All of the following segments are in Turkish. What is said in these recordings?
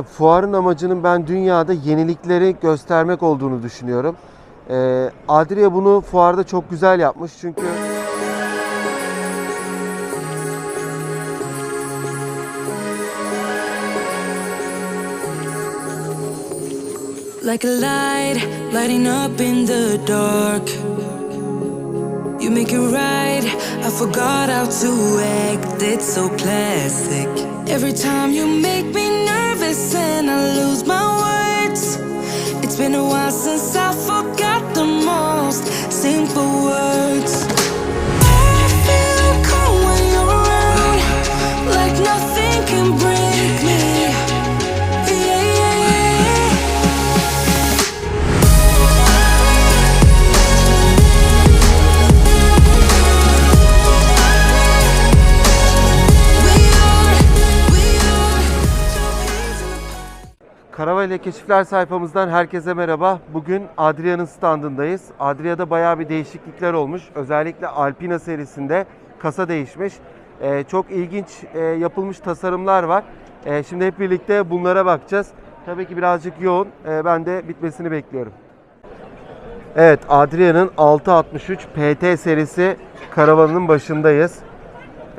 Fuarın amacının ben dünyada yenilikleri göstermek olduğunu düşünüyorum. Ee, Adria bunu fuarda çok güzel yapmış çünkü Like a light, lighting up in the dark. You make it right. I forgot how to act. It's so classic. Every time you make me My words. It's been a while since I forgot the most simple words. Keşifler sayfamızdan herkese merhaba. Bugün Adria'nın standındayız. Adria'da bayağı bir değişiklikler olmuş. Özellikle Alpina serisinde kasa değişmiş. Ee, çok ilginç e, yapılmış tasarımlar var. Ee, şimdi hep birlikte bunlara bakacağız. Tabii ki birazcık yoğun. Ee, ben de bitmesini bekliyorum. Evet, Adria'nın 663 PT serisi karavanının başındayız.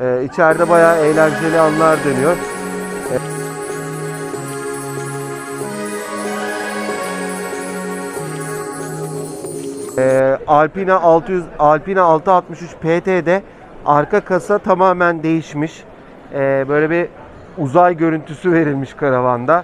Ee, içeride bayağı eğlenceli anlar dönüyor. Ee, Alpina 600 Alpina 663 PT'de arka kasa tamamen değişmiş. Ee, böyle bir uzay görüntüsü verilmiş karavanda.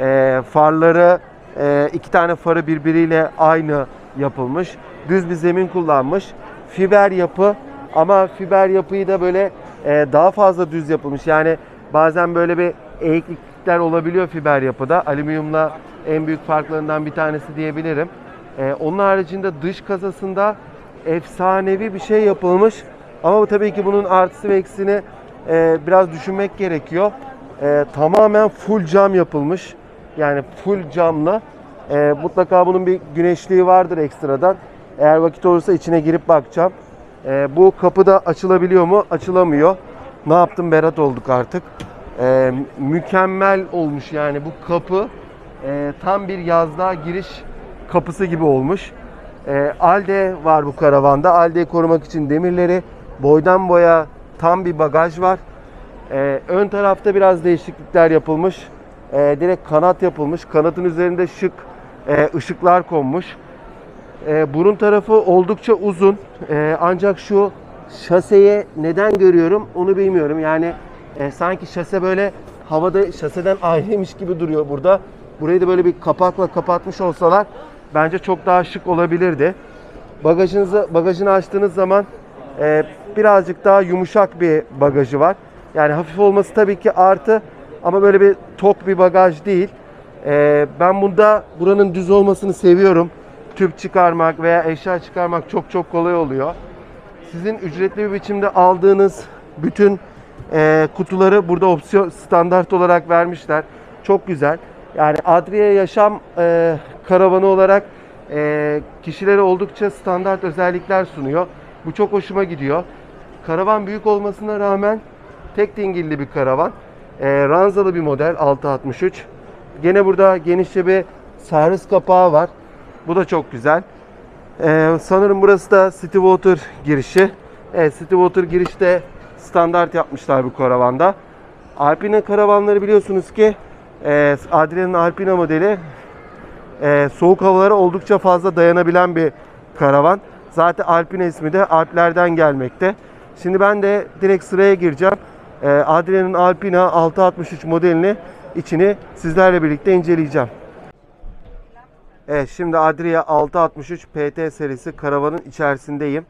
Ee, farları e, iki tane farı birbiriyle aynı yapılmış. Düz bir zemin kullanmış. Fiber yapı ama fiber yapıyı da böyle e, daha fazla düz yapılmış. Yani bazen böyle bir eğiklikler olabiliyor fiber yapıda. Alüminyumla en büyük farklarından bir tanesi diyebilirim. Ee, onun haricinde dış kasasında efsanevi bir şey yapılmış. Ama tabii ki bunun artısı ve eksini e, biraz düşünmek gerekiyor. E, tamamen full cam yapılmış. Yani full camla. E, mutlaka bunun bir güneşliği vardır ekstradan. Eğer vakit olursa içine girip bakacağım. E, bu kapı da açılabiliyor mu? Açılamıyor. Ne yaptım Berat olduk artık. E, mükemmel olmuş yani bu kapı e, tam bir yazlığa giriş kapısı gibi olmuş. E, Alde var bu karavanda. Alde'yi korumak için demirleri boydan boya tam bir bagaj var. E, ön tarafta biraz değişiklikler yapılmış. E, direkt kanat yapılmış. Kanatın üzerinde şık e, ışıklar konmuş. E, burun tarafı oldukça uzun. E, ancak şu şaseye neden görüyorum onu bilmiyorum. Yani e, sanki şase böyle havada şaseden ayrıymış gibi duruyor burada. Burayı da böyle bir kapakla kapatmış olsalar bence çok daha şık olabilirdi. Bagajınızı bagajını açtığınız zaman e, birazcık daha yumuşak bir bagajı var. Yani hafif olması tabii ki artı ama böyle bir tok bir bagaj değil. E, ben bunda buranın düz olmasını seviyorum. Tüp çıkarmak veya eşya çıkarmak çok çok kolay oluyor. Sizin ücretli bir biçimde aldığınız bütün e, kutuları burada opsiyon standart olarak vermişler. Çok güzel. Yani Adria Yaşam e, karavanı olarak e, kişilere oldukça standart özellikler sunuyor. Bu çok hoşuma gidiyor. Karavan büyük olmasına rağmen tek dingilli bir karavan. E, ranzalı bir model 663. Gene burada genişçe bir servis kapağı var. Bu da çok güzel. Ee, sanırım burası da City Water girişi. Evet, City Water girişte standart yapmışlar bu karavanda. Alpina karavanları biliyorsunuz ki e, Adria'nın Alpina modeli e, soğuk havalara oldukça fazla dayanabilen bir karavan. Zaten Alpina ismi de Alplerden gelmekte. Şimdi ben de direkt sıraya gireceğim. E, Adria'nın Alpina 663 modelini içini sizlerle birlikte inceleyeceğim. Evet şimdi Adria 663 PT serisi karavanın içerisindeyim.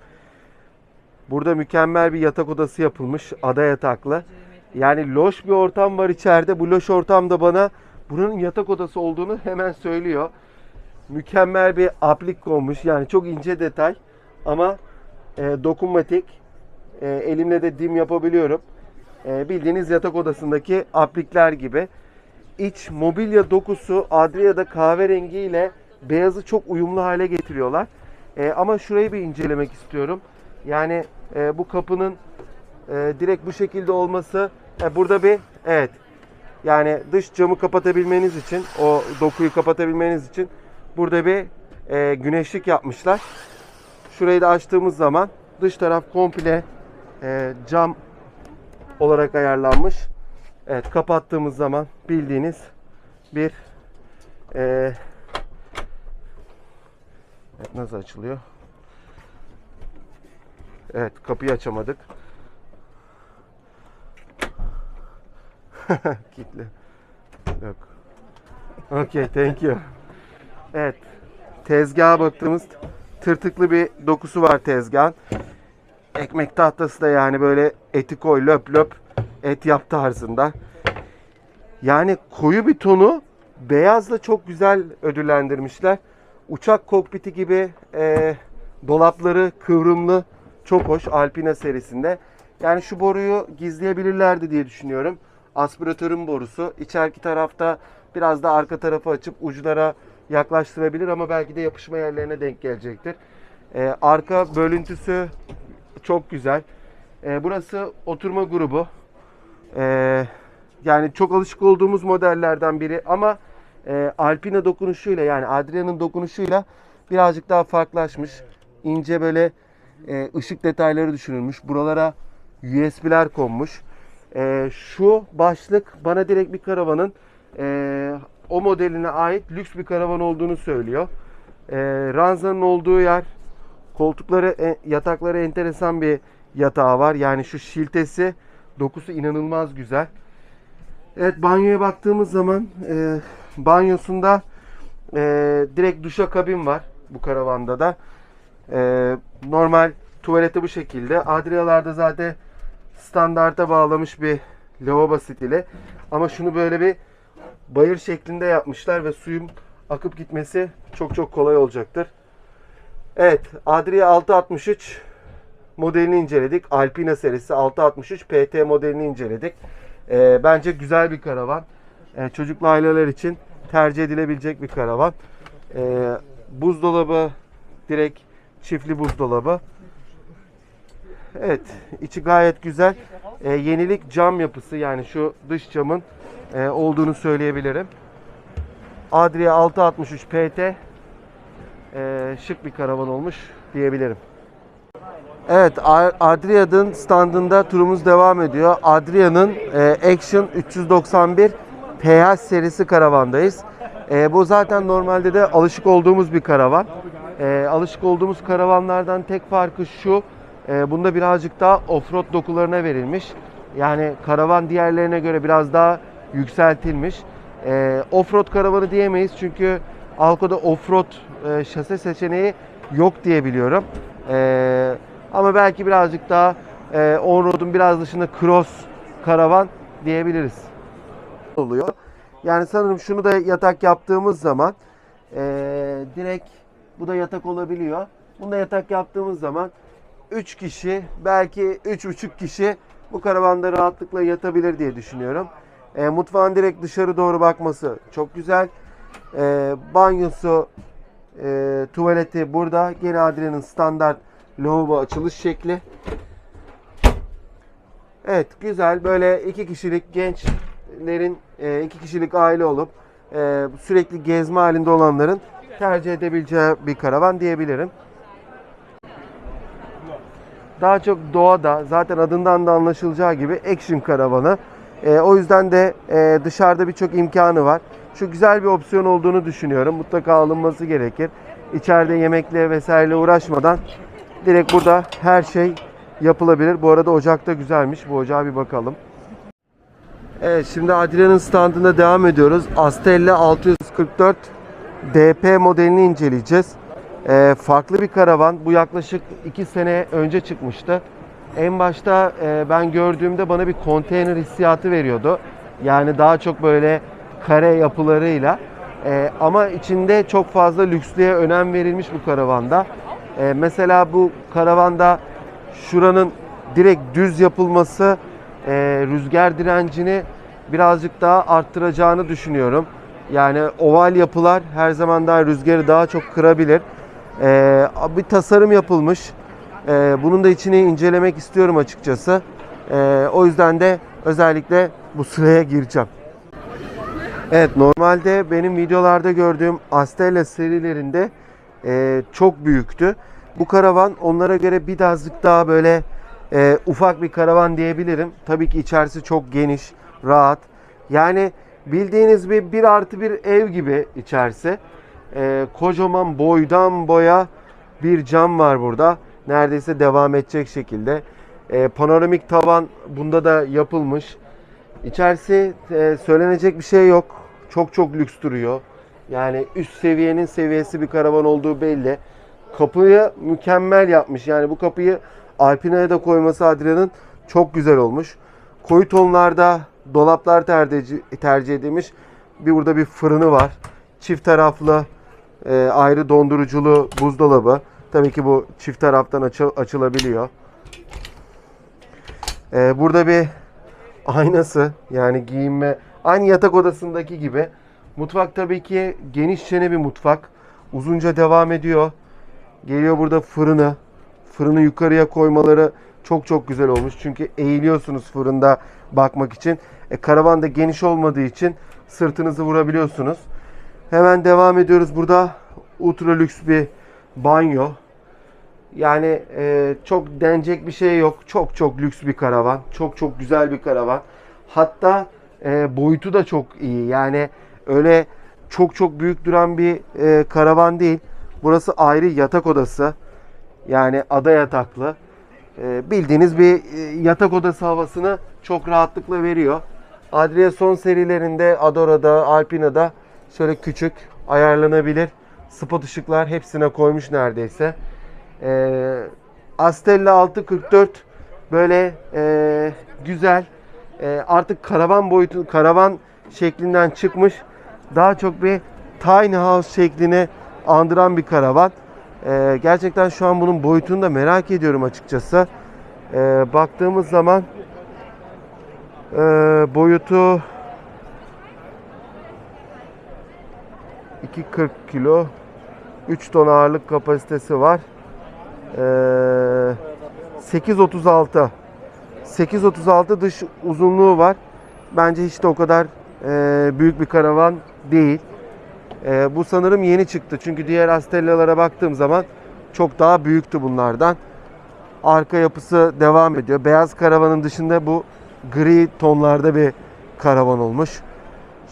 Burada mükemmel bir yatak odası yapılmış. Ada yataklı. Yani loş bir ortam var içeride. Bu loş ortamda bana bunun yatak odası olduğunu hemen söylüyor. Mükemmel bir aplik konmuş. Yani çok ince detay ama e, dokunmatik. E, elimle de dim yapabiliyorum. E, bildiğiniz yatak odasındaki aplikler gibi. İç mobilya dokusu Adria'da kahverengi ile beyazı çok uyumlu hale getiriyorlar. E, ama şurayı bir incelemek istiyorum. Yani e, bu kapının e, direkt bu şekilde olması e, burada bir evet Yani dış camı kapatabilmeniz için, o dokuyu kapatabilmeniz için burada bir e, güneşlik yapmışlar. Şurayı da açtığımız zaman dış taraf komple e, cam olarak ayarlanmış. Evet kapattığımız zaman bildiğiniz bir e, evet, nasıl açılıyor? Evet kapıyı açamadık. Kilitli. Yok. Okay, thank you. Evet. Tezgaha baktığımız tırtıklı bir dokusu var tezgahın. Ekmek tahtası da yani böyle eti koy löp löp et yap tarzında. Yani koyu bir tonu beyazla çok güzel ödüllendirmişler. Uçak kokpiti gibi e, dolapları kıvrımlı çok hoş Alpina serisinde. Yani şu boruyu gizleyebilirlerdi diye düşünüyorum. Aspiratörün borusu. İçeriki tarafta biraz da arka tarafı açıp uçlara yaklaştırabilir ama belki de yapışma yerlerine denk gelecektir. E, arka bölüntüsü çok güzel. E, burası oturma grubu. E, yani çok alışık olduğumuz modellerden biri ama e, Alpina dokunuşuyla yani Adria'nın dokunuşuyla birazcık daha farklılaşmış. İnce böyle e, ışık detayları düşünülmüş. Buralara USB'ler konmuş. E, şu başlık bana direkt bir karavanın e, o modeline ait lüks bir karavan olduğunu söylüyor. E, ranzanın olduğu yer koltukları, e, yatakları enteresan bir yatağı var. Yani şu şiltesi, dokusu inanılmaz güzel. Evet banyoya baktığımız zaman e, banyosunda e, direkt duşa kabin var bu karavanda da. E, normal tuvaleti bu şekilde. Adrialarda zaten standarta bağlamış bir lavabo stili. Ama şunu böyle bir bayır şeklinde yapmışlar ve suyun akıp gitmesi çok çok kolay olacaktır. Evet Adria 663 modelini inceledik. Alpina serisi 663 PT modelini inceledik. Ee, bence güzel bir karavan. Ee, çocuklu aileler için tercih edilebilecek bir karavan. Ee, buzdolabı direkt çiftli buzdolabı. Evet, içi gayet güzel. Ee, yenilik cam yapısı yani şu dış camın e, olduğunu söyleyebilirim. Adria 663 PT e, şık bir karavan olmuş diyebilirim. Evet, Adria'nın standında turumuz devam ediyor. Adria'nın e, Action 391 PH serisi karavandayız. E, bu zaten normalde de alışık olduğumuz bir karavan. E, alışık olduğumuz karavanlardan tek farkı şu, e, bunda birazcık daha offroad dokularına verilmiş. Yani karavan diğerlerine göre biraz daha yükseltilmiş. E, offroad karavanı diyemeyiz çünkü Alco'da offroad e, şase seçeneği yok diye biliyorum. E, ama belki birazcık daha e, on-road'un biraz dışında cross karavan diyebiliriz. Oluyor. Yani sanırım şunu da yatak yaptığımız zaman e, direkt bu da yatak olabiliyor. Bunda yatak yaptığımız zaman 3 kişi belki 3,5 kişi bu karavanda rahatlıkla yatabilir diye düşünüyorum. E, mutfağın direkt dışarı doğru bakması çok güzel. E, banyosu, e, tuvaleti burada. Gene Adria'nın standart lavabo açılış şekli. Evet güzel böyle iki kişilik gençlerin e, iki kişilik aile olup e, sürekli gezme halinde olanların tercih edebileceği bir karavan diyebilirim. Daha çok doğada zaten adından da anlaşılacağı gibi action karavanı. E, o yüzden de e, dışarıda birçok imkanı var. Şu güzel bir opsiyon olduğunu düşünüyorum. Mutlaka alınması gerekir. İçeride yemekle vesaire uğraşmadan direkt burada her şey yapılabilir. Bu arada ocakta güzelmiş. Bu ocağa bir bakalım. Evet şimdi Adria'nın standında devam ediyoruz. Astella 644 DP modelini inceleyeceğiz. Ee, farklı bir karavan. Bu yaklaşık 2 sene önce çıkmıştı. En başta e, ben gördüğümde bana bir konteyner hissiyatı veriyordu. Yani daha çok böyle kare yapılarıyla. E, ama içinde çok fazla lükslüğe önem verilmiş bu karavanda. E, mesela bu karavanda şuranın direkt düz yapılması e, rüzgar direncini birazcık daha arttıracağını düşünüyorum. Yani oval yapılar her zaman daha rüzgarı daha çok kırabilir. E, bir tasarım yapılmış. E, bunun da içini incelemek istiyorum açıkçası. E, o yüzden de özellikle bu sıraya gireceğim. Evet normalde benim videolarda gördüğüm Astella serilerinde e, çok büyüktü. Bu karavan onlara göre birazcık daha böyle e, ufak bir karavan diyebilirim. Tabii ki içerisi çok geniş, rahat. Yani bildiğiniz bir bir artı bir ev gibi içerisi. E, kocaman boydan boya bir cam var burada. Neredeyse devam edecek şekilde. E, panoramik tavan bunda da yapılmış. İçerisi e, söylenecek bir şey yok. Çok çok lüks duruyor. Yani üst seviyenin seviyesi bir karavan olduğu belli. Kapıyı mükemmel yapmış. Yani bu kapıyı Alpina'ya da koyması Adrian'ın çok güzel olmuş. Koyu tonlarda dolaplar tercih, tercih edilmiş. Bir burada bir fırını var. Çift taraflı e, ayrı donduruculu buzdolabı. Tabii ki bu çift taraftan açı- açılabiliyor. E, burada bir aynası yani giyinme aynı yatak odasındaki gibi. Mutfak tabii ki geniş çene bir mutfak. Uzunca devam ediyor. Geliyor burada fırını. Fırını yukarıya koymaları çok çok güzel olmuş. Çünkü eğiliyorsunuz fırında bakmak için. E, karavan da geniş olmadığı için sırtınızı vurabiliyorsunuz. Hemen devam ediyoruz. Burada ultra lüks bir banyo. Yani e, çok denecek bir şey yok. Çok çok lüks bir karavan. Çok çok güzel bir karavan. Hatta e, boyutu da çok iyi. Yani öyle çok çok büyük duran bir e, karavan değil. Burası ayrı yatak odası. Yani ada yataklı. E, bildiğiniz bir e, yatak odası havasını çok rahatlıkla veriyor. Adria son serilerinde Adora'da, Alpina'da şöyle küçük ayarlanabilir spot ışıklar hepsine koymuş neredeyse. Ee, Astella 644 böyle e, güzel. E, artık karavan boyutu, karavan şeklinden çıkmış. Daha çok bir tiny house şeklini andıran bir karavan. E, gerçekten şu an bunun boyutunu da merak ediyorum açıkçası. E, baktığımız zaman e, boyutu 2.40 kilo 3 ton ağırlık kapasitesi var. Ee, 8.36 8.36 dış uzunluğu var. Bence hiç de o kadar e, büyük bir karavan değil. E, bu sanırım yeni çıktı. Çünkü diğer Astella'lara baktığım zaman çok daha büyüktü bunlardan. Arka yapısı devam ediyor. Beyaz karavanın dışında bu gri tonlarda bir karavan olmuş.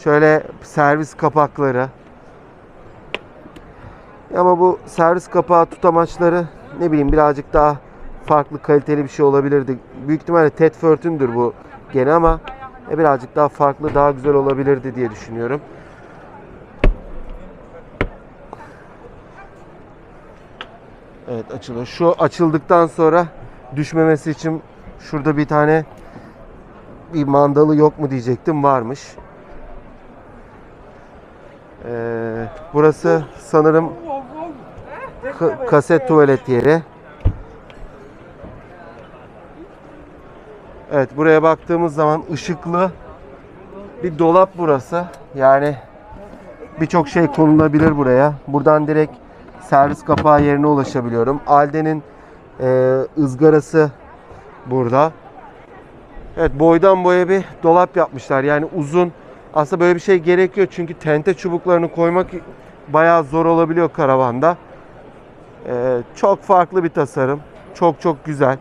Şöyle servis kapakları, ama bu servis kapağı tutamaçları ne bileyim birazcık daha farklı kaliteli bir şey olabilirdi. Büyük ihtimalle Tedford'ündür bu gene ama e, birazcık daha farklı, daha güzel olabilirdi diye düşünüyorum. Evet açılıyor. Şu açıldıktan sonra düşmemesi için şurada bir tane bir mandalı yok mu diyecektim varmış. Ee, burası sanırım ka- kaset tuvalet yeri. Evet buraya baktığımız zaman ışıklı bir dolap burası. Yani birçok şey konulabilir buraya. Buradan direkt servis kapağı yerine ulaşabiliyorum. Alde'nin e, ızgarası burada. Evet boydan boya bir dolap yapmışlar. Yani uzun. Aslında böyle bir şey gerekiyor çünkü tente çubuklarını koymak bayağı zor olabiliyor karavanda. Ee, çok farklı bir tasarım. Çok çok güzel.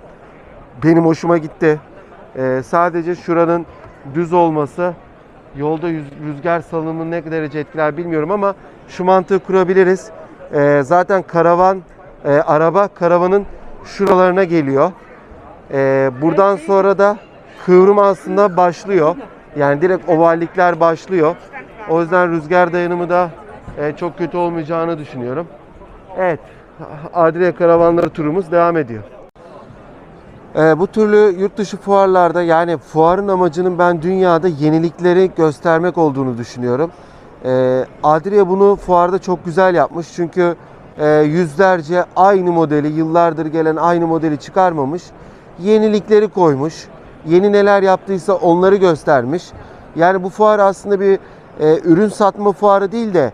Benim hoşuma gitti. Ee, sadece şuranın düz olması yolda rüzgar salınımını ne derece etkiler bilmiyorum ama şu mantığı kurabiliriz. Ee, zaten karavan, e, araba karavanın şuralarına geliyor. Ee, buradan sonra da kıvrım aslında başlıyor. Yani direkt ovallikler başlıyor. O yüzden rüzgar dayanımı da e, çok kötü olmayacağını düşünüyorum. Evet, Adria karavanları turumuz devam ediyor. Ee, bu türlü yurt dışı fuarlarda yani fuarın amacının ben dünyada yenilikleri göstermek olduğunu düşünüyorum. Ee, Adria bunu fuarda çok güzel yapmış çünkü e, yüzlerce aynı modeli yıllardır gelen aynı modeli çıkarmamış. Yenilikleri koymuş. Yeni neler yaptıysa onları göstermiş. Yani bu fuar aslında bir e, ürün satma fuarı değil de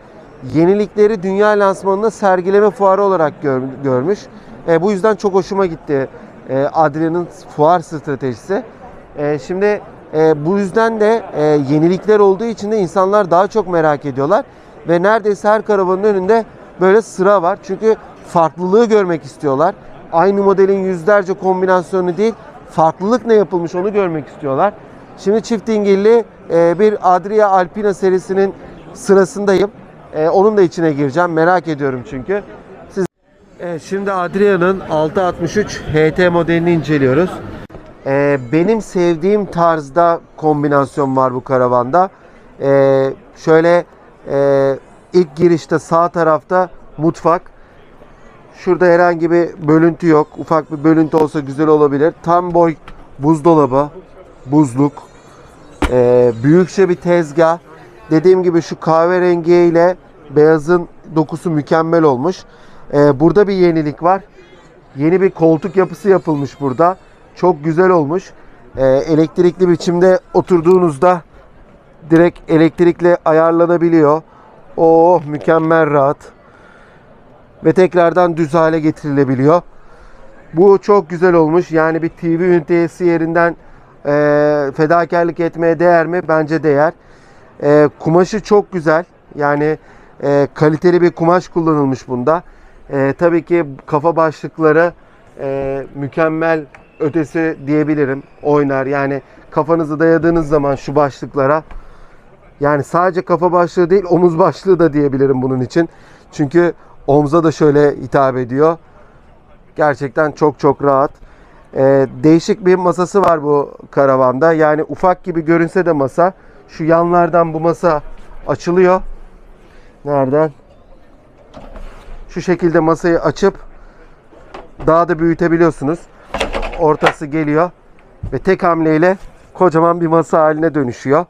yenilikleri dünya lansmanında sergileme fuarı olarak gör- görmüş. E, bu yüzden çok hoşuma gitti e, Adrian'ın fuar stratejisi. E, şimdi E, bu yüzden de e, yenilikler olduğu için de insanlar daha çok merak ediyorlar. Ve neredeyse her karavanın önünde böyle sıra var. Çünkü farklılığı görmek istiyorlar. Aynı modelin yüzlerce kombinasyonu değil, farklılık ne yapılmış onu görmek istiyorlar. Şimdi çift dingilli e, bir Adria Alpina serisinin sırasındayım. E, onun da içine gireceğim. Merak ediyorum çünkü. Siz Evet, şimdi Adria'nın 663 HT modelini inceliyoruz. Ee, benim sevdiğim tarzda kombinasyon var bu karavanda. Ee, şöyle e, ilk girişte sağ tarafta mutfak. Şurada herhangi bir bölüntü yok. Ufak bir bölüntü olsa güzel olabilir. Tam boy buzdolabı, buzluk, ee, büyükçe bir tezgah. Dediğim gibi şu kahverengi ile beyazın dokusu mükemmel olmuş. Ee, burada bir yenilik var. Yeni bir koltuk yapısı yapılmış burada. Çok güzel olmuş. Ee, elektrikli biçimde oturduğunuzda direkt elektrikle ayarlanabiliyor. Oh mükemmel rahat. Ve tekrardan düz hale getirilebiliyor. Bu çok güzel olmuş. Yani bir TV ünitesi yerinden e, fedakarlık etmeye değer mi? Bence değer. E, kumaşı çok güzel. Yani e, kaliteli bir kumaş kullanılmış bunda. E, tabii ki kafa başlıkları e, mükemmel ötesi diyebilirim. Oynar. Yani kafanızı dayadığınız zaman şu başlıklara yani sadece kafa başlığı değil omuz başlığı da diyebilirim bunun için. Çünkü omza da şöyle hitap ediyor. Gerçekten çok çok rahat. Ee, değişik bir masası var bu karavanda. Yani ufak gibi görünse de masa. Şu yanlardan bu masa açılıyor. Nereden? Şu şekilde masayı açıp daha da büyütebiliyorsunuz. Ortası geliyor ve tek hamleyle kocaman bir masa haline dönüşüyor.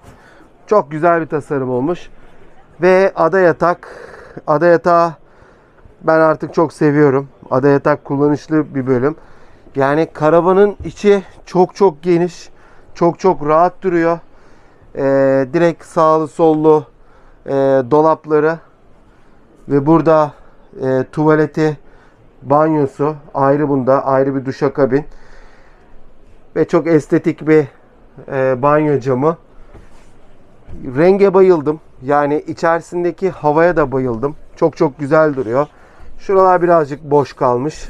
Çok güzel bir tasarım olmuş. Ve ada yatak. Ada yatağı ben artık çok seviyorum. Ada yatak kullanışlı bir bölüm. Yani karavanın içi çok çok geniş. Çok çok rahat duruyor. Ee, direkt sağlı sollu e, dolapları ve burada e, tuvaleti, banyosu ayrı bunda ayrı bir duşakabin ve çok estetik bir e, banyo camı. Renge bayıldım. Yani içerisindeki havaya da bayıldım. Çok çok güzel duruyor. Şuralar birazcık boş kalmış.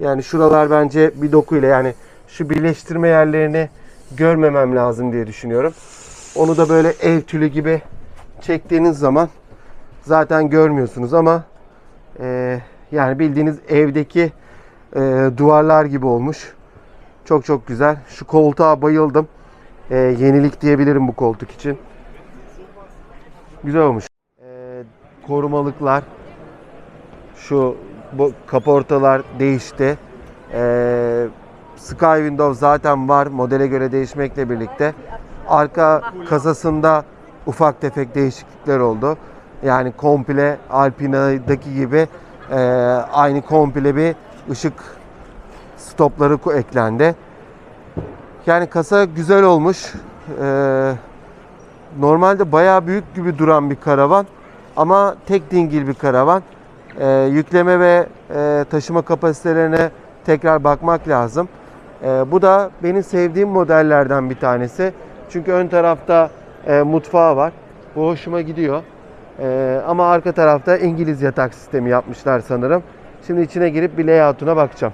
Yani şuralar bence bir dokuyla yani şu birleştirme yerlerini görmemem lazım diye düşünüyorum. Onu da böyle ev tülü gibi çektiğiniz zaman zaten görmüyorsunuz ama e, yani bildiğiniz evdeki e, duvarlar gibi olmuş. Çok çok güzel. Şu koltuğa bayıldım. E, yenilik diyebilirim bu koltuk için. Güzel olmuş. E, korumalıklar. Şu bu kaportalar değişti. E, Sky Window zaten var. Modele göre değişmekle birlikte. Arka kasasında ufak tefek değişiklikler oldu. Yani komple Alpina'daki gibi e, aynı komple bir ışık stopları eklendi. Yani kasa güzel olmuş. Ee, normalde bayağı büyük gibi duran bir karavan ama tek dingil bir karavan. Ee, yükleme ve e, taşıma kapasitelerine tekrar bakmak lazım. Ee, bu da benim sevdiğim modellerden bir tanesi. Çünkü ön tarafta e, mutfağı var. Bu hoşuma gidiyor. Ee, ama arka tarafta İngiliz yatak sistemi yapmışlar sanırım. Şimdi içine girip bir layout'una bakacağım.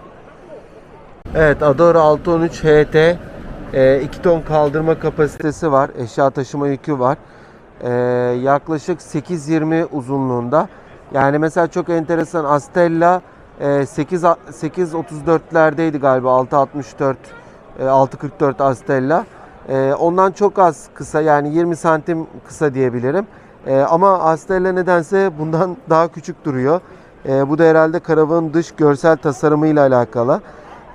Evet Adora 613 HT 2 ton kaldırma kapasitesi var. Eşya taşıma yükü var. Ee, yaklaşık 8.20 uzunluğunda. Yani mesela çok enteresan Astella e, 8 8.34'lerdeydi galiba 6.64 e, 6.44 Astella. E, ondan çok az kısa yani 20 santim kısa diyebilirim. E, ama Astella nedense bundan daha küçük duruyor. E, bu da herhalde karavanın dış görsel tasarımıyla alakalı.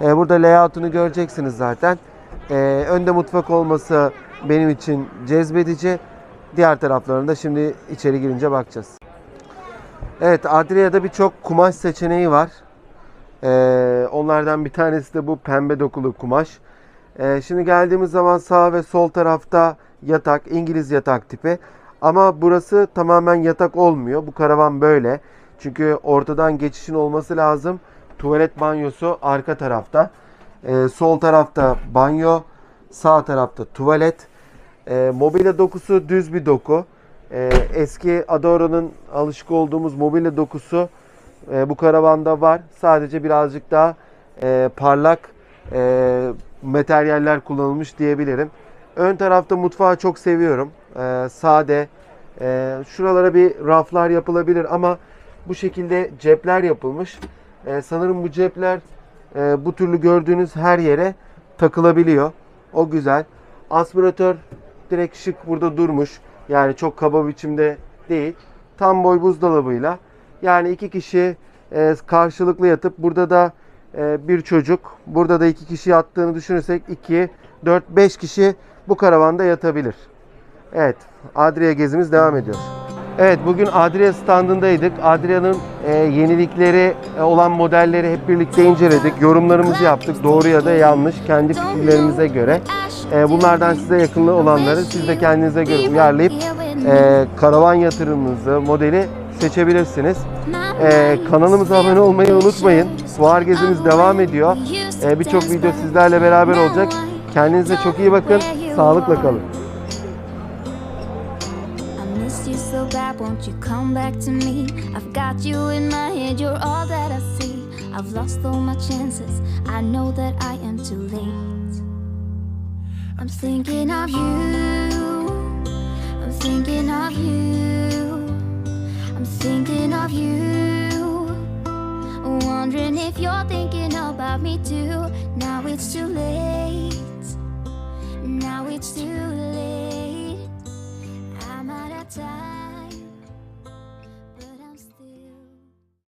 Burada layout'unu göreceksiniz zaten. Önde mutfak olması benim için cezbedici. Diğer taraflarında şimdi içeri girince bakacağız. Evet Adria'da birçok kumaş seçeneği var. Onlardan bir tanesi de bu pembe dokulu kumaş. E, şimdi geldiğimiz zaman sağ ve sol tarafta yatak, İngiliz yatak tipi. Ama burası tamamen yatak olmuyor. Bu karavan böyle. Çünkü ortadan geçişin olması lazım. Tuvalet banyosu arka tarafta. Ee, sol tarafta banyo, sağ tarafta tuvalet. E, mobilya dokusu düz bir doku. E, eski Adora'nın alışık olduğumuz mobilya dokusu e, bu karavanda var. Sadece birazcık daha e, parlak e, materyaller kullanılmış diyebilirim. Ön tarafta mutfağı çok seviyorum. E, sade. E, şuralara bir raflar yapılabilir ama bu şekilde cepler yapılmış. E, sanırım bu cepler e, bu türlü gördüğünüz her yere takılabiliyor. O güzel. Aspiratör direkt şık burada durmuş. Yani çok kaba biçimde değil. Tam boy buzdolabıyla. Yani iki kişi e, karşılıklı yatıp burada da bir çocuk, burada da iki kişi yattığını düşünürsek 2, 4, 5 kişi bu karavanda yatabilir. Evet, Adria gezimiz devam ediyor. Evet, bugün Adria standındaydık. Adria'nın e, yenilikleri e, olan modelleri hep birlikte inceledik. Yorumlarımızı yaptık. Doğru ya da yanlış kendi fikirlerimize göre. E, bunlardan size yakınlığı olanları siz de kendinize göre uyarlayıp e, karavan yatırımınızı, modeli seçebilirsiniz. Ee, kanalımıza abone olmayı unutmayın. Fuar gezimiz devam ediyor. Ee, Birçok video sizlerle beraber olacak. Kendinize çok iyi bakın. Sağlıkla kalın. I've lost all my chances, I know that I am too late. I'm thinking of you, I'm thinking of you, Thinking of you. Wondering if you're thinking about me too. Now it's too late, now it's too late. I'm out of time.